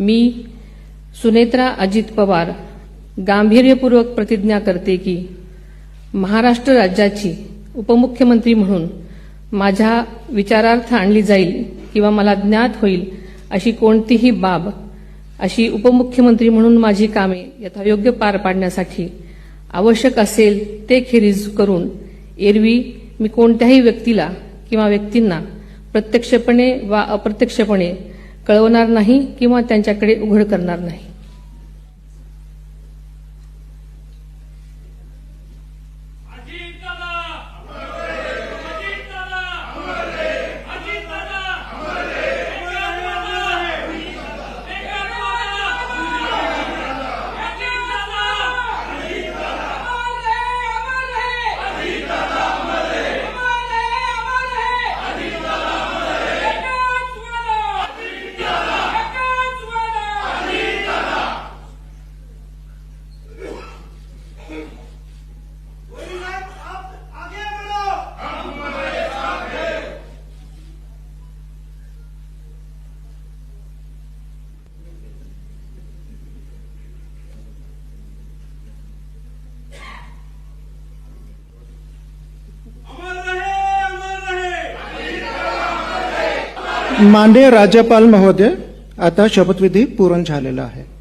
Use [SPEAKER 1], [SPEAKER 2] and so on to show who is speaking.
[SPEAKER 1] मी सुनेत्रा अजित पवार गांभीर्यपूर्वक प्रतिज्ञा करते की महाराष्ट्र राज्याची उपमुख्यमंत्री म्हणून माझ्या विचारार्थ आणली जाईल किंवा मला ज्ञात होईल अशी कोणतीही बाब अशी उपमुख्यमंत्री म्हणून माझी कामे यथायोग्य पार पाडण्यासाठी आवश्यक असेल ते खेरीज करून एरवी मी कोणत्याही व्यक्तीला किंवा व्यक्तींना प्रत्यक्षपणे वा अप्रत्यक्षपणे कळवणार नाही किंवा त्यांच्याकडे उघड करणार नाही.
[SPEAKER 2] माननीय राज्यपाल महोदय आता शपथविधी पूर्ण झालेला आहे.